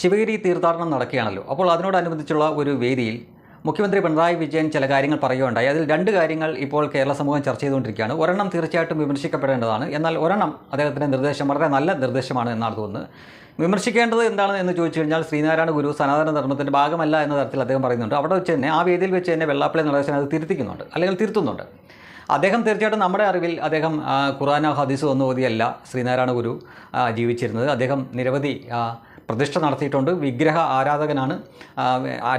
ശിവഗിരി തീർത്ഥാടനം നടക്കുകയാണല്ലോ. അപ്പോൾ അതിനോടനുബന്ധിച്ചുള്ള ഒരു വേദിയിൽ മുഖ്യമന്ത്രി പിണറായി വിജയൻ ചില കാര്യങ്ങൾ പറയുകയുണ്ടായി. അതിൽ രണ്ട് കാര്യങ്ങൾ ഇപ്പോൾ കേരള സമൂഹം ചർച്ച ചെയ്തുകൊണ്ടിരിക്കുകയാണ്. ഒരെണ്ണം തീർച്ചയായിട്ടും വിമർശിക്കപ്പെടേണ്ടതാണ്. എന്നാൽ ഒരെണ്ണം അദ്ദേഹത്തിന്റെ നിർദ്ദേശം വളരെ നല്ല നിർദ്ദേശമാണ് എന്നാണ് തോന്നുന്നത്. വിമർശിക്കേണ്ടത് എന്താണ് എന്ന് ചോദിച്ചു കഴിഞ്ഞാൽ ശ്രീനാരായണ ഗുരു സനാതന ധർമ്മത്തിന്റെ ഭാഗമല്ല എന്ന തരത്തിൽ അദ്ദേഹം പറയുന്നുണ്ട്. അവിടെ വെച്ച് തന്നെ ആ വേദിയിൽ വെച്ച് തന്നെ വെള്ളാപ്പള്ളി നടേശൻ അത് തിരുത്തിക്കുന്നുണ്ട്. അല്ലെങ്കിൽ തിരുത്തുന്നുണ്ട്. അദ്ദേഹം തീർച്ചയായിട്ടും നമ്മുടെ അറിവിൽ അദ്ദേഹം ഖുറാനോ ഹദീസോ ഒന്നും ഓതിയല്ല ശ്രീനാരായണ ഗുരു ജീവിച്ചിരുന്നത്. അദ്ദേഹം നിരവധി പ്രതിഷ്ഠ നടത്തിയിട്ടുണ്ട്. വിഗ്രഹ ആരാധകനാണ്.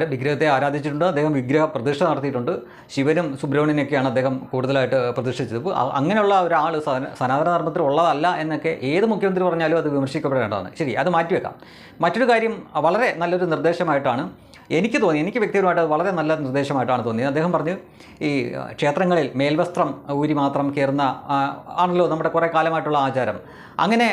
വിഗ്രഹത്തെ ആരാധിച്ചിട്ടുണ്ട്. അദ്ദേഹം വിഗ്രഹ പ്രതിഷ്ഠ നടത്തിയിട്ടുണ്ട്. ശിവനും സുബ്രഹ്മണ്യനൊക്കെയാണ് അദ്ദേഹം കൂടുതലായിട്ട് പ്രതിഷ്ഠിച്ചത്. അങ്ങനെയുള്ള ഒരാൾ സന- സനാതന ധർമ്മത്തിൽ ഉള്ളതല്ല എന്നൊക്കെ ഏത് മുഖ്യമന്ത്രി പറഞ്ഞാലും അത് വിമർശിക്കപ്പെടേണ്ടതാണ്. ശരി അത് മാറ്റിവെക്കാം. മറ്റൊരു കാര്യം വളരെ നല്ലൊരു നിർദ്ദേശമായിട്ടാണ് എനിക്ക് തോന്നി എനിക്ക് വ്യക്തിപരമായിട്ട് വളരെ നല്ല നിർദ്ദേശമായിട്ടാണ് തോന്നിയത്. അദ്ദേഹം പറഞ്ഞു ഈ ക്ഷേത്രങ്ങളിൽ മേൽവസ്ത്രം ഊരി മാത്രം കയറുന്ന ആണല്ലോ നമ്മുടെ കുറേ കാലമായിട്ടുള്ള ആചാരം. അങ്ങനെ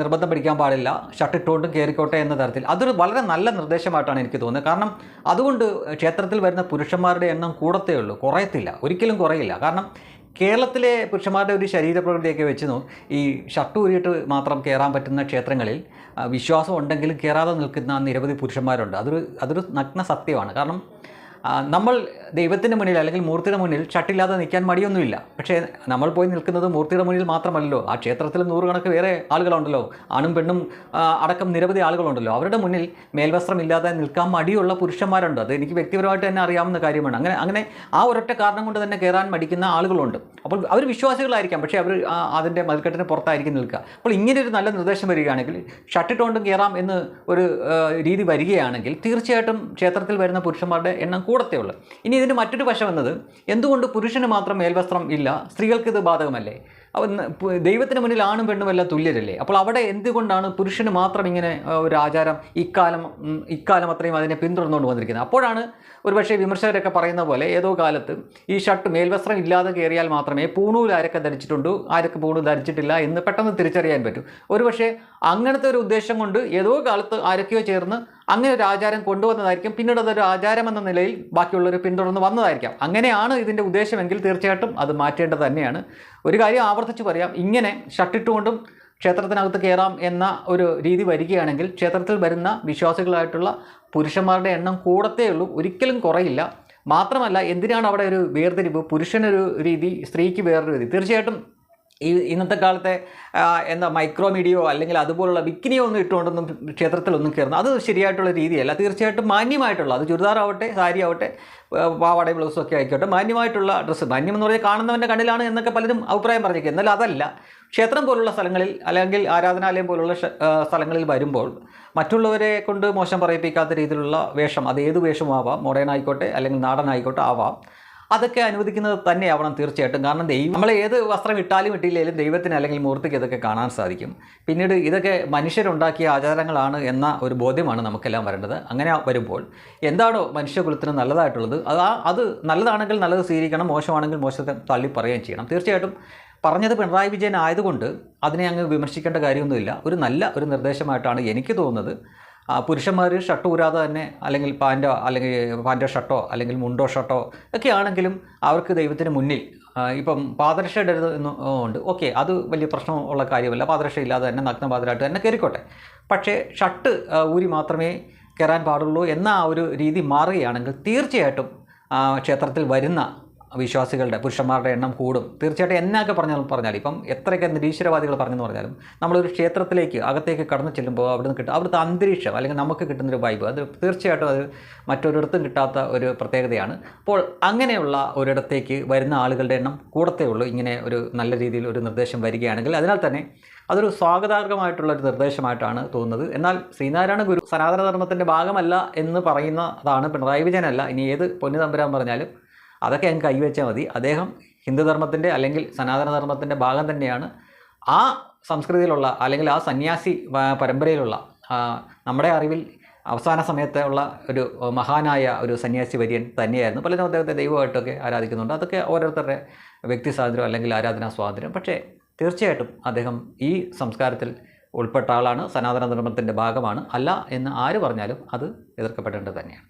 നിർബന്ധം പിടിക്കാൻ പാടില്ല. ഷർട്ടിട്ടുകൊണ്ടും കയറിക്കോട്ടെ എന്ന തരത്തിൽ. അതൊരു വളരെ നല്ല നിർദ്ദേശമായിട്ടാണ് എനിക്ക് തോന്നുന്നത്. കാരണം അതുകൊണ്ട് ക്ഷേത്രത്തിൽ വരുന്ന പുരുഷന്മാരുടെ എണ്ണം കൂടത്തേ ഉള്ളൂ. കുറയത്തില്ല. ഒരിക്കലും കുറയില്ല. കാരണം കേരളത്തിലെ പുരുഷന്മാരുടെ ഒരു ശരീരപ്രകൃതിയൊക്കെ വെച്ച് നോ ഈ ഷർട്ട് ഊരിയിട്ട് മാത്രം കയറാൻ പറ്റുന്ന ക്ഷേത്രങ്ങളിൽ വിശ്വാസം ഉണ്ടെങ്കിലും കയറാതെ നിൽക്കുന്ന നിരവധി പുരുഷന്മാരുണ്ട്. അതൊരു അതൊരു നഗ്ന സത്യമാണ് കാരണം നമ്മൾ ദൈവത്തിന്റെ മുന്നിൽ അല്ലെങ്കിൽ മൂർത്തിയുടെ മുന്നിൽ ഷട്ടില്ലാതെ നിൽക്കാൻ മടിയൊന്നുമില്ല. പക്ഷേ നമ്മൾ പോയി നിൽക്കുന്നത് മൂർത്തിയുടെ മുന്നിൽ മാത്രമല്ലല്ലോ. ആ ക്ഷേത്രത്തിൽ നൂറുകണക്ക് വേറെ ആളുകളുണ്ടല്ലോ. ആണും പെണ്ണും അടക്കം നിരവധി ആളുകളുണ്ടല്ലോ. അവരുടെ മുന്നിൽ മേൽവസ്ത്രമില്ലാതെ നിൽക്കാൻ മടിയുള്ള പുരുഷന്മാരുണ്ട്. അത് എനിക്ക് വ്യക്തിപരമായിട്ട് തന്നെ അറിയാവുന്ന കാര്യമാണ്. അങ്ങനെ അങ്ങനെ ആ ഒരൊറ്റ കാരണം കൊണ്ട് തന്നെ കയറാൻ മടിക്കുന്ന ആളുകളുണ്ട്. അപ്പോൾ അവർ വിശ്വാസികളായിരിക്കാം. പക്ഷേ അവർ അതിന്റെ മതിൽക്കെട്ടിന് പുറത്തായിരിക്കും നിൽക്കുക. അപ്പോൾ ഇങ്ങനെ ഒരു നല്ല നിർദ്ദേശം വരികയാണെങ്കിൽ ഷട്ടിട്ടുകൊണ്ടും കയറാം എന്ന് ഒരു രീതി വരികയാണെങ്കിൽ തീർച്ചയായിട്ടും ക്ഷേത്രത്തിൽ വരുന്ന പുരുഷന്മാരുടെ എണ്ണം കൂടത്തേ ഉള്ളൂ ഇനി ഇതിന്റെ മറ്റൊരു വശം എന്നത് എന്തുകൊണ്ട് പുരുഷന് മാത്രം മേൽവസ്ത്രം ഇല്ല? സ്ത്രീകൾക്ക് ഇത് ബാധകമല്ലേ? അവൻ പു- ദൈവത്തിന് മുന്നിൽ ആണും പെണ്ണും എല്ലാം തുല്യരല്ലേ? അപ്പോൾ അവിടെ എന്തുകൊണ്ടാണ് പുരുഷന് മാത്രം ഇങ്ങനെ ഒരു ആചാരം ഇക്കാലം ഇക്കാലം അത്രയും അതിനെ പിന്തുടർന്നുകൊണ്ട് വന്നിരിക്കുന്നത്? അപ്പോഴാണ് ഒരുപക്ഷെ വിമർശകരൊക്കെ പറയുന്ന പോലെ ഏതോ കാലത്ത് ഈ ഷർട്ട് മേൽവസ്ത്രം ഇല്ലാതെ കയറിയാൽ മാത്രമേ പൂണൂൽ ആരൊക്കെ ധരിച്ചിട്ടുണ്ടോ ആരൊക്കെ പൂണൂൽ ധരിച്ചിട്ടില്ല എന്ന് പെട്ടെന്ന് തിരിച്ചറിയാൻ പറ്റും. ഒരുപക്ഷെ അങ്ങനത്തെ ഒരു ഉദ്ദേശം കൊണ്ട് ഏതോ കാലത്ത് ആരൊക്കെയോ ചേർന്ന് അങ്ങനെ ഒരു ആചാരം കൊണ്ടുവന്നതായിരിക്കും. പിന്നീട് അതൊരു ആചാരം എന്ന നിലയിൽ ബാക്കിയുള്ളവർ പിന്തുടർന്ന് വന്നതായിരിക്കാം. അങ്ങനെയാണ് ഇതിന്റെ ഉദ്ദേശമെങ്കിൽ തീർച്ചയായിട്ടും അത് മാറ്റേണ്ടത് തന്നെയാണ്. ഒരു കാര്യം ആവർത്തിച്ച് പറയാം. ഇങ്ങനെ ഷട്ടിട്ടുകൊണ്ടും ക്ഷേത്രത്തിനകത്ത് കയറാം എന്ന ഒരു രീതി വരികയാണെങ്കിൽ ക്ഷേത്രത്തിൽ വരുന്ന വിശ്വാസികളായിട്ടുള്ള പുരുഷന്മാരുടെ എണ്ണം കൂടത്തേ ഉള്ളൂ. ഒരിക്കലും കുറയില്ല. മാത്രമല്ല എന്തിനാണ് അവിടെ ഒരു വേർതിരിവ്? പുരുഷനൊരു രീതി സ്ത്രീക്ക് വേറൊരു രീതി. തീർച്ചയായിട്ടും ഈ ഇന്നത്തെ കാലത്തെ എന്താ മൈക്രോ മീഡിയോ അല്ലെങ്കിൽ അതുപോലുള്ള ബിക്കിനിയോ ഒന്നും ഇട്ടുകൊണ്ടൊന്നും ക്ഷേത്രത്തിലൊന്നും കയറുന്നു അത് ശരിയായിട്ടുള്ള രീതിയല്ല. തീർച്ചയായിട്ടും മാന്യമായിട്ടുള്ള അത് ചുരിദാറാവട്ടെ സാരി ആവട്ടെ പാവാടയും പാവാട ബ്ലൗസും ഒക്കെ ആയിക്കോട്ടെ മാന്യമായിട്ടുള്ള ഡ്രസ്സ്. മാന്യം എന്ന് പറഞ്ഞാൽ കാണുന്നവന്റെ കണ്ണിലാണ് എന്നൊക്കെ പലരും അഭിപ്രായം പറഞ്ഞേക്കും എന്നാൽ അതല്ല ക്ഷേത്രം പോലുള്ള സ്ഥലങ്ങളിൽ അല്ലെങ്കിൽ ആരാധനാലയം പോലുള്ള സ്ഥലങ്ങളിൽ വരുമ്പോൾ മറ്റുള്ളവരെ കൊണ്ട് മോശം പറയിപ്പിക്കാത്ത രീതിയിലുള്ള വേഷം അത് ഏത് വേഷവും ആവാം മോഡേൺ ആയിക്കോട്ടെ അല്ലെങ്കിൽ നാടൻ ആയിക്കോട്ടെ ആവാം. അതൊക്കെ അനുവദിക്കുന്നത് തന്നെയാവണം തീർച്ചയായിട്ടും. കാരണം ദൈവം നമ്മൾ ഏത് വസ്ത്രം ഇട്ടാലും ഇട്ടില്ലെങ്കിലും ദൈവത്തിന് അല്ലെങ്കിൽ മൂർത്തിക്ക് ഇതൊക്കെ കാണാൻ സാധിക്കും. പിന്നീട് ഇതൊക്കെ മനുഷ്യരുണ്ടാക്കിയ ആചാരങ്ങളാണ് എന്ന ഒരു ബോധ്യമാണ് നമുക്കെല്ലാം വരേണ്ടത്. അങ്ങനെ വരുമ്പോൾ എന്താണോ മനുഷ്യകുലത്തിന് നല്ലതായിട്ടുള്ളത് അത് അത് നല്ലതാണെങ്കിൽ നല്ലത് സ്വീകരിക്കണം മോശമാണെങ്കിൽ മോശത്തെ തള്ളി പറയുകയും ചെയ്യണം. തീർച്ചയായിട്ടും പറഞ്ഞത് പിണറായി വിജയൻ ആയതുകൊണ്ട് അതിനെ അങ്ങ് വിമർശിക്കേണ്ട കാര്യമൊന്നുമില്ല. ഒരു നല്ല ഒരു നിർദ്ദേശമായിട്ടാണ് എനിക്ക് തോന്നുന്നത്. പുരുഷന്മാർ ഷർട്ട് ഊരാതെ തന്നെ അല്ലെങ്കിൽ പാന്റോ അല്ലെങ്കിൽ പാന്റോ ഷർട്ടോ അല്ലെങ്കിൽ മുണ്ടോ ഷർട്ടോ ഒക്കെ ആണെങ്കിലും അവർക്ക് ദൈവത്തിന് മുന്നിൽ ഇപ്പം പാദരക്ഷ ഇടരുത് എന്ന് ഉണ്ട്. ഓക്കെ അത് വലിയ പ്രശ്നമുള്ള കാര്യമല്ല. പാദരക്ഷ ഇല്ലാതെ തന്നെ നഗ്നപാതരായിട്ട് തന്നെ കയറിക്കോട്ടെ. പക്ഷേ ഷർട്ട് ഊരി മാത്രമേ കയറാൻ പാടുള്ളൂ എന്ന ആ ഒരു രീതി മാറുകയാണെങ്കിൽ തീർച്ചയായിട്ടും ക്ഷേത്രത്തിൽ വരുന്ന വിശ്വാസികളുടെ പുരുഷന്മാരുടെ എണ്ണം കൂടും. തീർച്ചയായിട്ടും എന്നൊക്കെ പറഞ്ഞാൽ പറഞ്ഞാൽ ഇപ്പം എത്രയൊക്കെ നിരീശ്വരവാദികൾ പറഞ്ഞെന്ന് പറഞ്ഞാലും നമ്മളൊരു ക്ഷേത്രത്തിലേക്ക് അകത്തേക്ക് കടന്നു ചെല്ലുമ്പോൾ അവിടുന്ന് കിട്ടും. അവിടുത്തെ അന്തരീക്ഷം അല്ലെങ്കിൽ നമുക്ക് കിട്ടുന്നൊരു വൈബ് അത് തീർച്ചയായിട്ടും അത് മറ്റൊരിടത്തും കിട്ടാത്ത ഒരു പ്രത്യേകതയാണ്. അപ്പോൾ അങ്ങനെയുള്ള ഒരിടത്തേക്ക് വരുന്ന ആളുകളുടെ എണ്ണം കൂടത്തേ ഉള്ളൂ. ഇങ്ങനെ ഒരു നല്ല രീതിയിൽ ഒരു നിർദ്ദേശം വരികയാണെങ്കിൽ അതിനാൽ തന്നെ അതൊരു സ്വാഗതാർഹമായിട്ടുള്ള ഒരു നിർദ്ദേശമായിട്ടാണ് തോന്നുന്നത്. എന്നാൽ ശ്രീനാരായണ ഗുരു സനാതനധർമ്മത്തിന്റെ ഭാഗമല്ല എന്ന് പറയുന്നതാണ് പിണറായി വിജയനല്ല. ഇനി ഏത് പൊന്നു തമ്പുരാൻ പറഞ്ഞാലും അതൊക്കെ അങ്ങ് കൈവച്ചാൽ മതി. അദ്ദേഹം ഹിന്ദുധർമ്മത്തിന്റെ അല്ലെങ്കിൽ സനാതനധർമ്മത്തിന്റെ ഭാഗം തന്നെയാണ്. ആ സംസ്കൃതിയിലുള്ള അല്ലെങ്കിൽ ആ സന്യാസി പരമ്പരയിലുള്ള നമ്മുടെ അറിവിൽ അവസാന സമയത്ത് ഉള്ള ഒരു മഹാനായ ഒരു സന്യാസി വര്യൻ തന്നെയായിരുന്നു. പലരും അദ്ദേഹത്തെ ദൈവമായിട്ടൊക്കെ ആരാധിക്കുന്നുണ്ട്. അതൊക്കെ ഓരോരുത്തരുടെ വ്യക്തി സ്വാതന്ത്ര്യം അല്ലെങ്കിൽ ആരാധനാ സ്വാതന്ത്ര്യം. പക്ഷേ തീർച്ചയായിട്ടും അദ്ദേഹം ഈ സംസ്കാരത്തിൽ ഉൾപ്പെട്ട ആളാണ്. സനാതനധർമ്മത്തിന്റെ ഭാഗമാണ്. അല്ല എന്ന് ആര് പറഞ്ഞാലും അത് എതിർക്കപ്പെടേണ്ടത് തന്നെയാണ്.